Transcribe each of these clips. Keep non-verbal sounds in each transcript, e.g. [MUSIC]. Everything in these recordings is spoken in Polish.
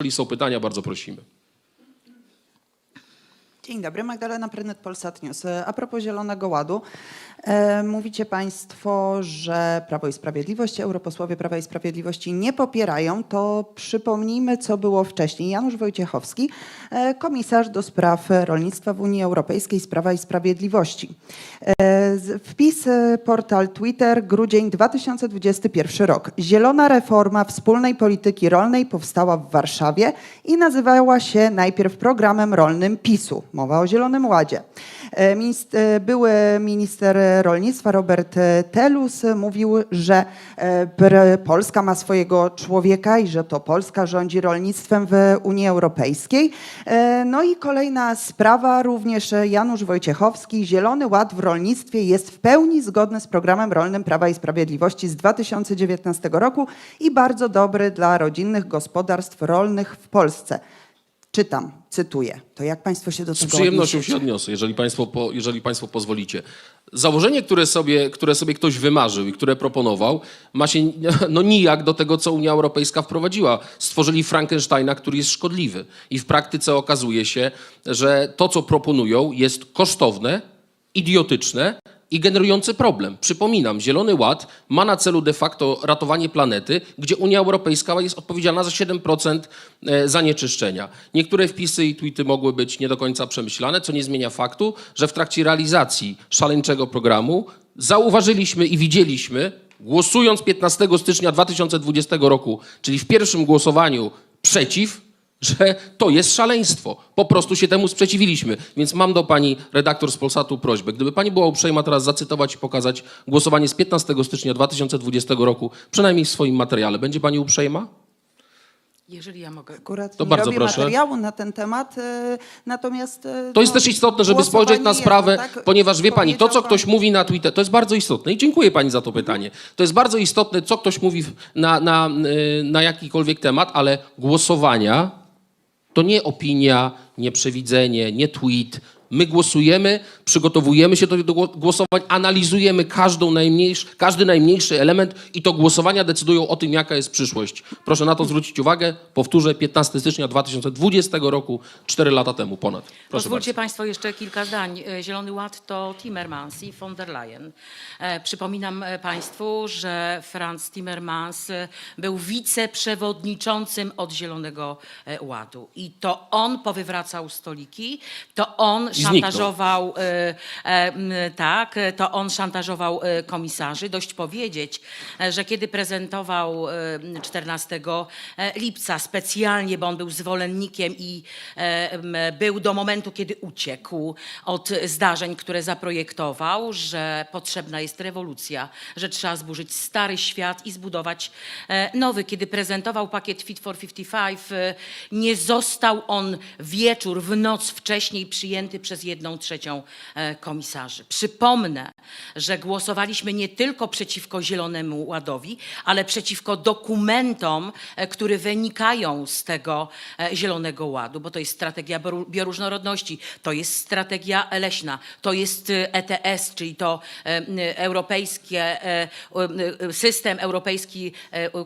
Jeżeli są pytania, bardzo prosimy. Dzień dobry, Magdalena Prynet, Polsat News. A propos Zielonego Ładu, e, mówicie Państwo, że Prawo i Sprawiedliwość, europosłowie Prawa i Sprawiedliwości nie popierają, to przypomnijmy, co było wcześniej. Janusz Wojciechowski, e, komisarz do spraw rolnictwa w Unii Europejskiej z Prawa i Sprawiedliwości. E, wpis e, portal Twitter, grudzień 2021 rok. Zielona reforma wspólnej polityki rolnej powstała w Warszawie i nazywała się najpierw programem rolnym PiSu. Mowa o Zielonym Ładzie. E, e, Były minister rolnictwa Robert e, Telus mówił, że Polska ma swojego człowieka i że to Polska rządzi rolnictwem w Unii Europejskiej. No i kolejna sprawa, również Janusz Wojciechowski. Zielony Ład w rolnictwie jest w pełni zgodny z programem rolnym Prawa i Sprawiedliwości z 2019 roku i bardzo dobry dla rodzinnych gospodarstw rolnych w Polsce. Czytam, cytuję. To jak Państwo się do Z tego przyjemnością odniesiecie? się odniosę, jeżeli państwo, po, jeżeli państwo pozwolicie. Założenie, które sobie, które sobie ktoś wymarzył i które proponował, ma się [LAUGHS] no, nijak do tego, co Unia Europejska wprowadziła. Stworzyli Frankensteina, który jest szkodliwy. I w praktyce okazuje się, że to, co proponują, jest kosztowne, idiotyczne i generujące problem. Przypominam, Zielony Ład ma na celu de facto ratowanie planety, gdzie Unia Europejska jest odpowiedzialna za 7% e, zanieczyszczenia. Niektóre wpisy i tweety mogły być nie do końca przemyślane, co nie zmienia faktu, że w trakcie realizacji szaleńczego programu zauważyliśmy i widzieliśmy, głosując 15 stycznia 2020 roku, czyli w pierwszym głosowaniu przeciw, że to jest szaleństwo. Po prostu się temu sprzeciwiliśmy. Więc mam do pani redaktor z Polsatu prośbę. Gdyby pani była uprzejma teraz zacytować i pokazać głosowanie z 15 stycznia 2020 roku, przynajmniej w swoim materiale. Będzie pani uprzejma? Jeżeli ja mogę. Akurat To nie bardzo robię proszę. materiału na ten temat, e, natomiast... e, To jest no, też istotne, żeby spojrzeć na sprawę, tak? ponieważ wie pani, to co ktoś pan- mówi na Twitter, to jest bardzo istotne i dziękuję pani za to pytanie. To jest bardzo istotne, co ktoś mówi na, na, y, na jakikolwiek temat, ale głosowania to nie opinia, nie przewidzenie, nie tweet. My głosujemy, przygotowujemy się do, do gło- głosowań, analizujemy każdą najmniejszy, każdy najmniejszy element i to głosowania decydują o tym, jaka jest przyszłość. Proszę na to zwrócić uwagę. Powtórzę, 15 stycznia 2020 roku, 4 lata temu ponad. Proszę Pozwólcie bardzo. Państwo jeszcze kilka zdań. E, Zielony Ład to Timmermans i von der Leyen. E, Przypominam e, Państwu, że Franz Timmermans był wiceprzewodniczącym od Zielonego Ładu. I to on powywracał stoliki, to on. Szantażował, e, e, tak, to on szantażował e, komisarzy. Dość powiedzieć, e, że kiedy prezentował e, 14 e, lipca specjalnie, bo on był zwolennikiem i był do momentu, kiedy uciekł od zdarzeń, które zaprojektował, że potrzebna jest rewolucja, że trzeba zburzyć stary świat i zbudować nowy. Kiedy prezentował pakiet Fit for 55, e, nie został on wieczór, w noc wcześniej przyjęty przez jedną trzecią e, komisarzy. Przypomnę, że głosowaliśmy nie tylko przeciwko Zielonemu Ładowi, ale przeciwko dokumentom, e, które wynikają z tego e, Zielonego Ładu, bo to jest strategia bioróżnorodności, to jest strategia leśna, to jest ETS, czyli to europejskie, system europejski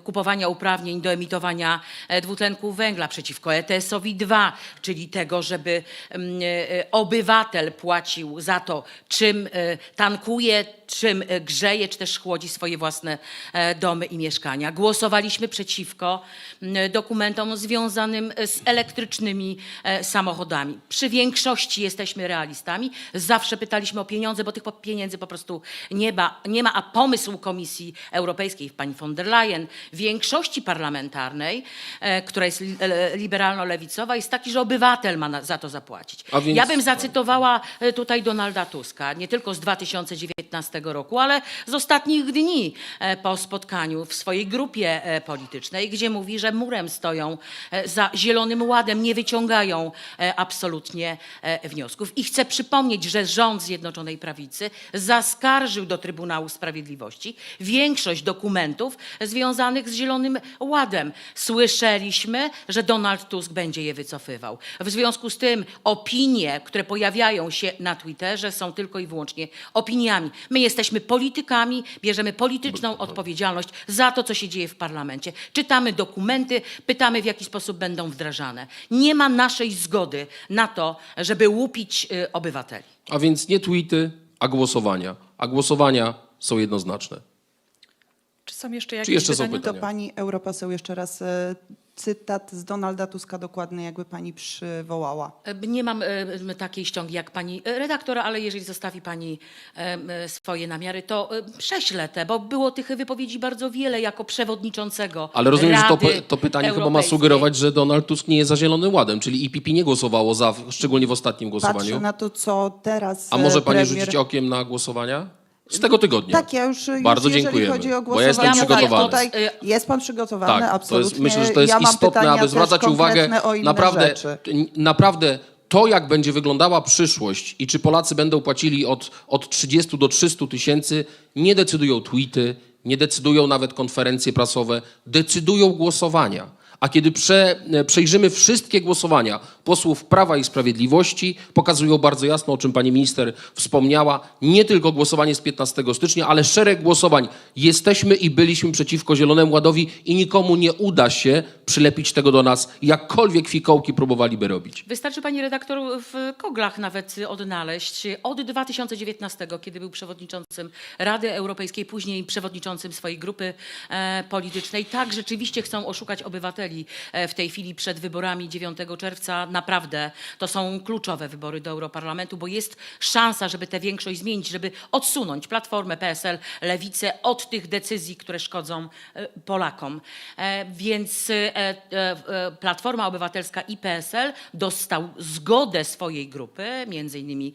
kupowania uprawnień do emitowania dwutlenku węgla, przeciwko ETS-owi 2, czyli tego, żeby e, obywatel płacił za to, czym e, tankuje, czym e, grzeje, czy też chłodzi swoje własne e, domy i mieszkania. Głosowaliśmy przeciwko dokumentom związanym z elektrycznymi samochodami. Przy większości jesteśmy realistami. Zawsze pytaliśmy o pieniądze, bo tych pieniędzy po prostu nie ma, nie ma a pomysł Komisji Europejskiej, pani von der Leyen, większości parlamentarnej, która jest li- liberalno-lewicowa, jest taki, że obywatel ma za to zapłacić. Więc- Ja bym zacytowała e, tutaj Donalda Tuska, nie tylko z 2019 roku, ale z ostatnich dni e, po spotkaniu w swojej grupie e, politycznej, gdzie mówi, że murem stoją za Zielonym Ładem, nie wyciągają absolutnie wniosków. I chcę przypomnieć, że rząd Zjednoczonej Prawicy zaskarżył do Trybunału Sprawiedliwości większość dokumentów związanych z Zielonym Ładem. Słyszeliśmy, że Donald Tusk będzie je wycofywał. W związku z tym opinie, które pojawiają się na Twitterze są tylko i wyłącznie opiniami. My jesteśmy politykami, bierzemy polityczną odpowiedzialność za to, co się dzieje w parlamencie. Czytamy dokumenty, pytamy, w jaki sposób będą wdrażane. Nie ma naszej zgody na to, żeby łupić y, obywateli. A więc nie tweety, a głosowania. A głosowania są jednoznaczne. Czy są jeszcze jakieś Czy jeszcze są pytania? pytania? To pani europoseł jeszcze raz e, cytat z Donalda Tuska dokładny, jakby pani przywołała. E, Nie mam e, takiej ściągi jak pani e, redaktor, ale jeżeli zostawi pani e, swoje namiary, to e, prześlę te, bo było tych wypowiedzi bardzo wiele jako przewodniczącego. Ale rozumiem, że to, Rady to pytanie chyba ma Europejskiej. sugerować, że Donald Tusk nie jest za Zielonym Ładem, czyli IPP nie głosowało za, szczególnie w ostatnim Patrzę głosowaniu. na to, co teraz A może e, pani premier... rzucić okiem na głosowania? Z tego tygodnia. Tak, ja już, już Bardzo jeżeli dziękujemy, chodzi o bo ja jestem głosowanie, przygotowany. tutaj jest pan przygotowany, Tak, to absolutnie. jest, myślę, że to jest ja mam istotne, pytania aby też zwracać uwagę konkretne o inne naprawdę, rzeczy. naprawdę to, jak będzie wyglądała przyszłość i czy Polacy będą płacili od, od 30 do 300 tysięcy, nie decydują tweety, nie decydują nawet konferencje prasowe, decydują głosowania. A kiedy prze, przejrzymy wszystkie głosowania posłów Prawa i Sprawiedliwości, pokazują bardzo jasno, o czym pani minister wspomniała, nie tylko głosowanie z 15 stycznia, ale szereg głosowań. Jesteśmy i byliśmy przeciwko Zielonemu Ładowi i nikomu nie uda się przylepić tego do nas, jakkolwiek fikołki próbowaliby robić. Wystarczy pani redaktor w koglach nawet odnaleźć. Od 2019, kiedy był przewodniczącym Rady Europejskiej, później przewodniczącym swojej grupy e, politycznej, tak rzeczywiście chcą oszukać obywateli e, w tej chwili przed wyborami 9 czerwca. Naprawdę to są kluczowe wybory do Europarlamentu, bo jest szansa, żeby tę większość zmienić, żeby odsunąć Platformę, PSL, Lewicę od tych decyzji, które szkodzą e, Polakom. E, Więc Platforma Obywatelska i PSL dostał zgodę swojej grupy, między innymi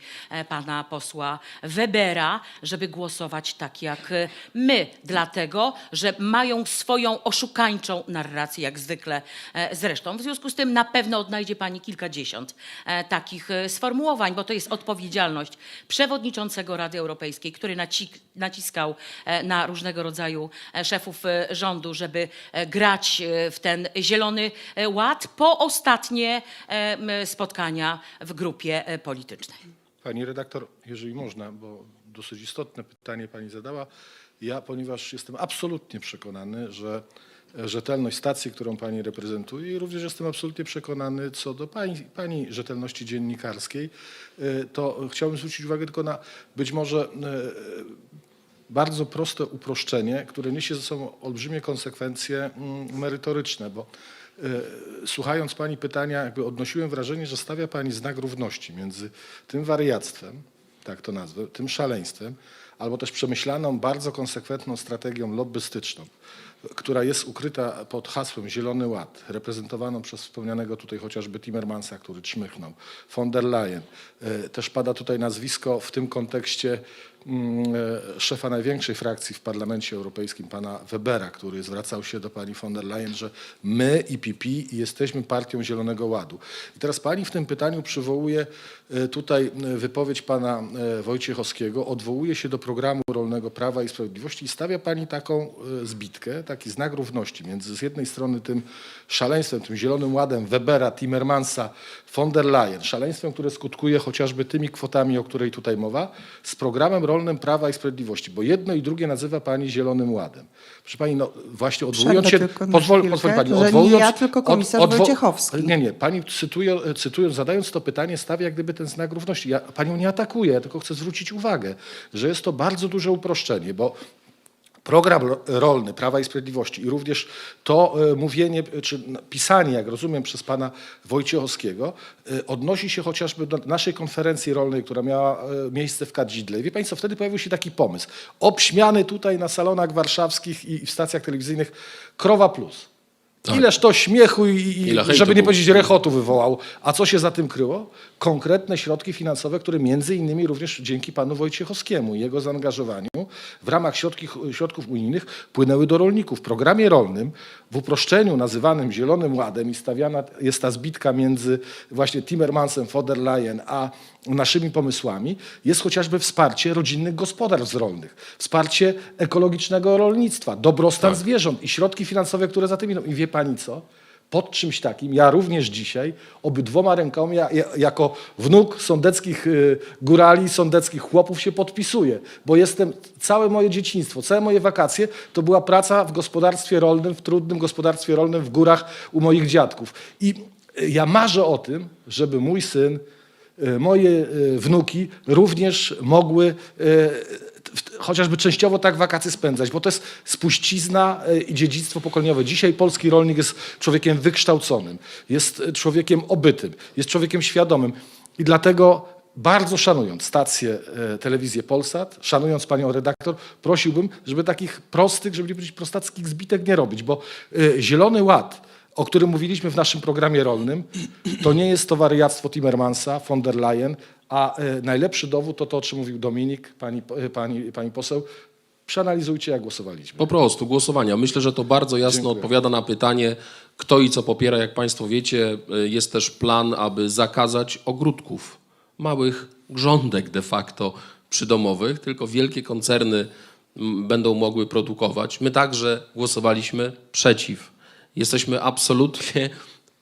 pana posła Webera, żeby głosować tak jak my, dlatego, że mają swoją oszukańczą narrację, jak zwykle e, zresztą. W związku z tym na pewno odnajdzie pani kilkadziesiąt e, takich e, sformułowań, bo to jest odpowiedzialność przewodniczącego Rady Europejskiej, który naci naciskał na różnego rodzaju szefów rządu, żeby grać w ten zielony ład po ostatnie spotkania w grupie politycznej. Pani redaktor, jeżeli można, bo dosyć istotne pytanie pani zadała. Ja, ponieważ jestem absolutnie przekonany, że rzetelność stacji, którą pani reprezentuje i również jestem absolutnie przekonany co do pani, pani rzetelności dziennikarskiej, y, to chciałbym zwrócić uwagę tylko na być może y, bardzo proste uproszczenie, które niesie ze sobą olbrzymie konsekwencje mm, merytoryczne, bo y, słuchając Pani pytania, jakby odnosiłem wrażenie, że stawia Pani znak równości między tym wariactwem, tak to nazwę, tym szaleństwem, albo też przemyślaną, bardzo konsekwentną strategią lobbystyczną, która jest ukryta pod hasłem Zielony Ład, reprezentowaną przez wspomnianego tutaj chociażby Timmermansa, który czmychnął, von der Leyen. Y, Też pada tutaj nazwisko w tym kontekście e, szefa największej frakcji w Parlamencie Europejskim, pana Webera, który zwracał się do pani von der Leyen, że my, IPP, jesteśmy partią Zielonego Ładu. I teraz pani w tym pytaniu przywołuje e, tutaj e, wypowiedź pana e, Wojciechowskiego, odwołuje się do programu rolnego Prawa i Sprawiedliwości i stawia pani taką e, zbitkę, taki znak równości między z jednej strony tym szaleństwem, tym Zielonym Ładem Webera, Timmermansa, von der Leyen, szaleństwem, które skutkuje chociażby tymi kwotami, o której tutaj mowa, z programem rolnym Prawa i Sprawiedliwości, bo jedno i drugie nazywa pani Zielonym Ładem. Proszę pani, no właśnie odwołując się, tylko na pozwoli, chwilkę, pozwoli pani, że nie odwołując... ja, tylko komisarz Wojciechowski. Nie, nie, pani cytuje, cytując, zadając to pytanie, stawia jak gdyby ten znak równości. Ja panią nie atakuję, ja tylko chcę zwrócić uwagę, że jest to bardzo duże uproszczenie, bo program ro- rolny Prawa i Sprawiedliwości i również to e, mówienie, czy pisanie, jak rozumiem, przez pana Wojciechowskiego, e, odnosi się chociażby do naszej konferencji rolnej, która miała e, miejsce w Kadzidle. Wie państwo, wtedy pojawił się taki pomysł, obśmiany tutaj na salonach warszawskich i w stacjach telewizyjnych Krowa Plus. Ileż to śmiechu i, i Ile hejtu żeby nie było. powiedzieć rechotu wywołał. A co się za tym kryło? Konkretne środki finansowe, które między innymi również dzięki panu Wojciechowskiemu i jego zaangażowaniu w ramach środki, środków unijnych płynęły do rolników. W programie rolnym, w uproszczeniu nazywanym Zielonym Ładem i stawiana jest ta zbitka między właśnie Timmermansem, von der Leyen, a naszymi pomysłami, jest chociażby wsparcie rodzinnych gospodarstw rolnych, wsparcie ekologicznego rolnictwa, dobrostan zwierząt i środki finansowe, które za tym idą. I wie pani co? pod czymś takim. Ja również dzisiaj obydwoma rękoma, ja, ja, jako wnuk sądeckich y, górali, sądeckich chłopów się podpisuję, bo jestem, całe moje dzieciństwo, całe moje wakacje to była praca w gospodarstwie rolnym, w trudnym gospodarstwie rolnym w górach u moich dziadków. I y, ja marzę o tym, żeby mój syn, y, moje wnuki również mogły chociażby częściowo tak wakacje spędzać, bo to jest spuścizna y, i dziedzictwo pokoleniowe. Dzisiaj polski rolnik jest człowiekiem wykształconym, jest y, człowiekiem obytym, jest człowiekiem świadomym i dlatego bardzo szanując stację e, telewizję Polsat, szanując panią redaktor, prosiłbym, żeby takich prostych, żeby nie powiedzieć prostackich zbitek nie robić, bo e, Zielony Ład, o którym mówiliśmy w naszym programie rolnym, to nie jest to wariactwo Timmermansa, von der Leyen, a e, najlepszy dowód to to, o czym mówił Dominik, pani, e, pani, pani poseł. Przeanalizujcie, jak głosowaliśmy. Po prostu głosowania. Myślę, że to bardzo jasno Dziękuję. odpowiada na pytanie, kto i co popiera. Jak Państwo wiecie, y, jest też plan, aby zakazać ogródków, małych grządek de facto przydomowych, tylko wielkie koncerny będą mogły produkować. My także głosowaliśmy przeciw. Jesteśmy absolutnie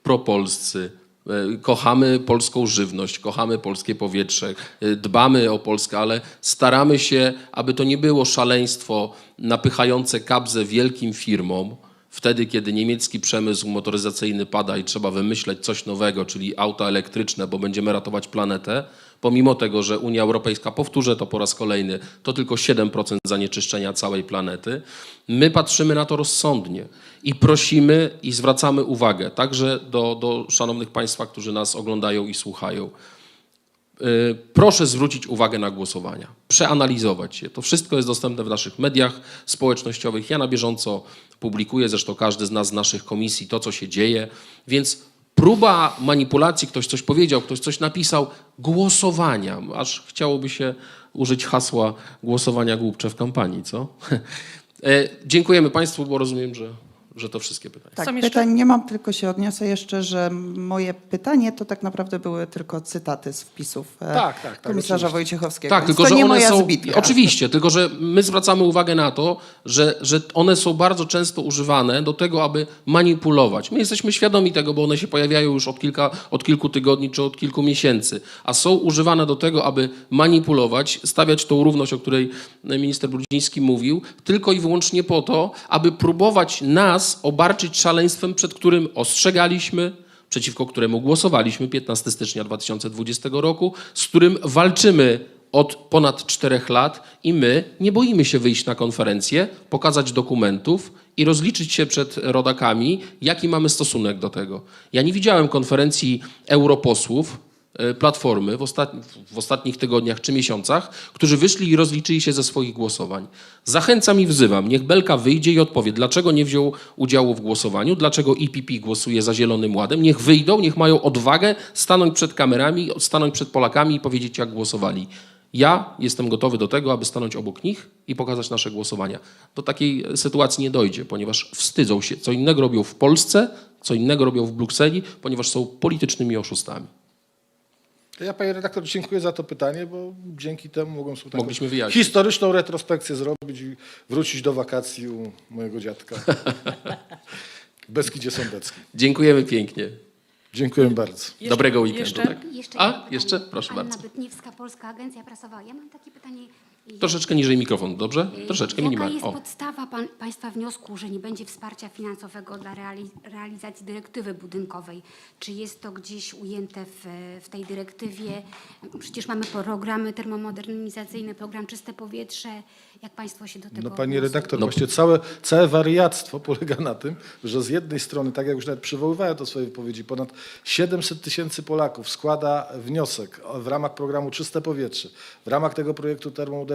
propolscy. E, Kochamy polską żywność, kochamy polskie powietrze, e, dbamy o Polskę, ale staramy się, aby to nie było szaleństwo napychające kabzę wielkim firmom, wtedy kiedy niemiecki przemysł motoryzacyjny pada i trzeba wymyśleć coś nowego, czyli auta elektryczne, bo będziemy ratować planetę, pomimo tego, że Unia Europejska, powtórzę to po raz kolejny, to tylko 7% zanieczyszczenia całej planety, my patrzymy na to rozsądnie i prosimy i zwracamy uwagę także do, do szanownych Państwa, którzy nas oglądają i słuchają. Y, Proszę zwrócić uwagę na głosowania, przeanalizować je. To wszystko jest dostępne w naszych mediach społecznościowych. Ja na bieżąco publikuję, zresztą każdy z nas z naszych komisji, to co się dzieje. Więc próba manipulacji, ktoś coś powiedział, ktoś coś napisał, głosowania, aż chciałoby się użyć hasła głosowania głupcze w kampanii, co? [LAUGHS] E, Dziękujemy Państwu, bo rozumiem, że, że to wszystkie pytania. Tak, Są jeszcze- pytań nie mam, tylko się odniosę jeszcze, że moje pytanie to tak naprawdę były tylko cytaty z wpisów e, Tak, tak, tak, komisarza oczywiście. Wojciechowskiego. Tak, Więc tylko to że nie one moja są. zbitka. Oczywiście, tylko że my zwracamy uwagę na to, że, że one są bardzo często używane do tego, aby manipulować. My jesteśmy świadomi tego, bo one się pojawiają już od, kilka, od kilku tygodni czy od kilku miesięcy, a są używane do tego, aby manipulować, stawiać tą równość, o której minister Brudziński mówił, tylko i wyłącznie po to, aby próbować nas obarczyć szaleństwem, przed którym ostrzegaliśmy, przeciwko któremu głosowaliśmy 15 stycznia 2020 roku, z którym walczymy od ponad czterech lat i my nie boimy się wyjść na konferencję, pokazać dokumentów i rozliczyć się przed rodakami, jaki mamy stosunek do tego. Ja nie widziałem konferencji europosłów, Platformy w, w ostatnich tygodniach czy miesiącach, którzy wyszli i rozliczyli się ze swoich głosowań. Zachęcam i wzywam, niech Belka wyjdzie i odpowie, dlaczego nie wziął udziału w głosowaniu, dlaczego IPP głosuje za Zielonym Ładem. Niech wyjdą, niech mają odwagę stanąć przed kamerami, stanąć przed Polakami i powiedzieć, jak głosowali. Ja jestem gotowy do tego, aby stanąć obok nich i pokazać nasze głosowania. Do takiej sytuacji nie dojdzie, ponieważ wstydzą się. Co innego robią w Polsce, co innego robią w Brukseli, ponieważ są politycznymi oszustami. To Ja, panie redaktor, dziękuję za to pytanie, bo dzięki temu mogłem sobie taką Mogliśmy wyjaśnić. historyczną retrospekcję zrobić i wrócić do wakacji u mojego dziadka [LAUGHS] w Beskidzie Sądeckim. Dziękujemy pięknie. Dziękuję bardzo. Jeszcze- Dobrego weekendu. jeszcze- Tak? Jeszcze A, jedno pytanie. jeszcze? Proszę Anna bardzo. Bytniewska, Polska Agencja Prasowa. Ja mam takie pytanie. Troszeczkę niżej mikrofon, dobrze? Troszeczkę Jaka minimalnie. jest O. podstawa pan, Państwa wniosku, że nie będzie wsparcia finansowego dla reali, realizacji dyrektywy budynkowej? Czy jest to gdzieś ujęte w, w tej dyrektywie? Przecież mamy programy termomodernizacyjne, program Czyste Powietrze. Jak Państwo się do tego No pani redaktor, No. właśnie całe, całe wariactwo polega na tym, że z jednej strony, tak jak już nawet przywoływałem to w swojej wypowiedzi, ponad 700 tysięcy Polaków składa wniosek w ramach programu Czyste Powietrze, w ramach tego projektu termomodernizacyjnego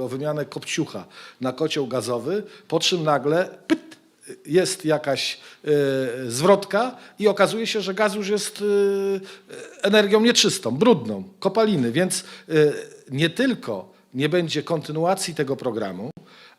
o wymianę kopciucha na kocioł gazowy, po czym nagle pyt, jest jakaś e, zwrotka i okazuje się, że gaz już jest e, energią nieczystą, brudną, kopaliny, więc e, nie tylko nie będzie kontynuacji tego programu,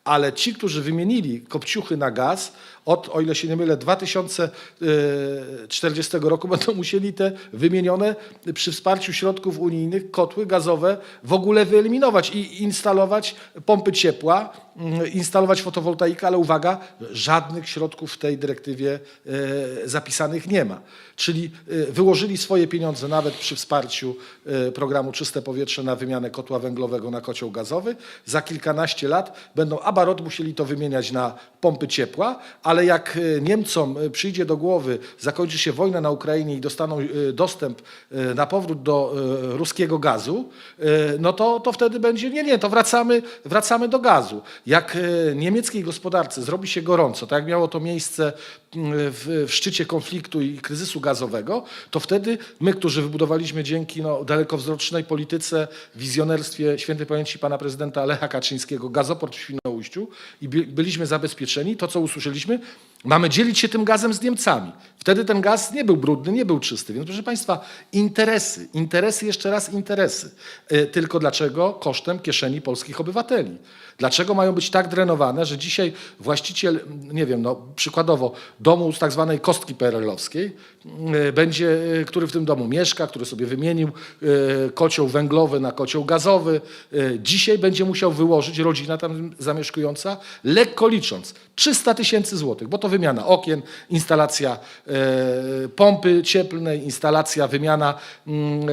ale ci, którzy wymienili kopciuchy na gaz, od, o ile się nie mylę, 2040 roku będą musieli te wymienione przy wsparciu środków unijnych kotły gazowe w ogóle wyeliminować i instalować pompy ciepła, mm, instalować fotowoltaikę, ale uwaga, żadnych środków w tej dyrektywie e, zapisanych nie ma. Czyli e, wyłożyli swoje pieniądze nawet przy wsparciu e, programu Czyste Powietrze na wymianę kotła węglowego na kocioł gazowy. Za kilkanaście lat będą abarot musieli to wymieniać na pompy ciepła, ale jak e, Niemcom e, przyjdzie do głowy, zakończy się wojna na Ukrainie i dostaną e, dostęp na powrót do ruskiego gazu, no to, to wtedy będzie, nie, nie, to wracamy, wracamy do gazu. Jak niemieckiej gospodarce zrobi się gorąco, tak jak miało to miejsce w, w szczycie konfliktu i kryzysu gazowego, to wtedy my, którzy wybudowaliśmy dzięki no, dalekowzrocznej polityce, wizjonerstwie świętej pamięci pana prezydenta Lecha Kaczyńskiego gazoport w i by, byliśmy zabezpieczeni, to co usłyszeliśmy, mamy dzielić się tym gazem z Niemcami. Wtedy ten gaz nie był brudny, nie był czysty. Więc proszę państwa, interesy, interesy, jeszcze raz interesy. E, Tylko dlaczego? Kosztem kieszeni polskich obywateli. Dlaczego mają być tak drenowane, że dzisiaj właściciel, nie wiem, no przykładowo domu z tak zwanej kostki PRL-owskiej, e, będzie, e, który w tym domu mieszka, który sobie wymienił kocioł węglowy na kocioł gazowy, dzisiaj będzie musiał wyłożyć, rodzina tam zamieszkująca, lekko licząc, 300 tysięcy złotych, bo to wymiana okien, instalacja e, pompy cieplnej, instalacja, wymiana, mm,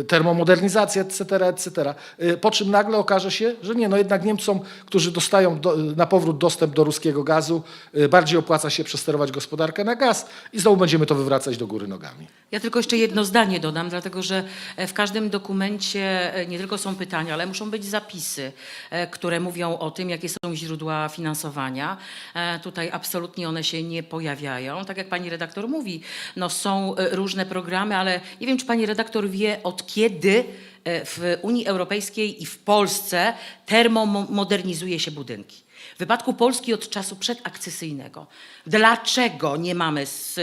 e, termomodernizacja, etc., etc. E, Po czym nagle okaże się, że nie, no jednak Niemcom, którzy dostają do, na powrót dostęp do ruskiego gazu, bardziej opłaca się przesterować gospodarkę na gaz i znowu będziemy to wywracać do góry nogami. Ja tylko jeszcze jedno zdanie dodam, dlatego że w każdym dokumencie nie tylko są pytania, ale muszą być zapisy, które mówią o tym, jakie są źródła finansowania. Tutaj absolutnie one się nie pojawiają. Tak jak pani redaktor mówi, no są e, różne programy, ale nie wiem, czy pani redaktor wie, od kiedy e, w Unii Europejskiej i w Polsce termomodernizuje się budynki. W wypadku Polski od czasu przedakcesyjnego. Dlaczego nie mamy, z,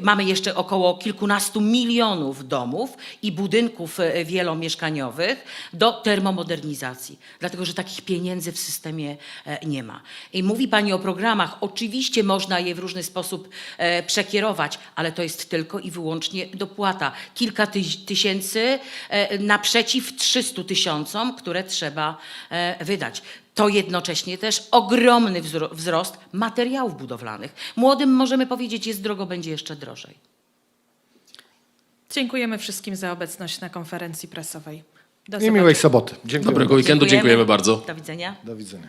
mamy jeszcze około kilkunastu milionów domów i budynków e, wielomieszkaniowych do termomodernizacji? Dlatego, że takich pieniędzy w systemie e, nie ma. I mówi Pani o programach. Oczywiście można je w różny sposób e, przekierować, ale to jest tylko i wyłącznie dopłata. Kilka tysięcy naprzeciw 300 tysiącom, które trzeba wydać. To jednocześnie też ogromny wzro- wzrost materiałów budowlanych. Młodym możemy powiedzieć, jest drogo, będzie jeszcze drożej. Dziękujemy wszystkim za obecność na konferencji prasowej. Do I miłej soboty. Dziękuję. Dobrego weekendu, dziękujemy bardzo. Do widzenia. Do widzenia.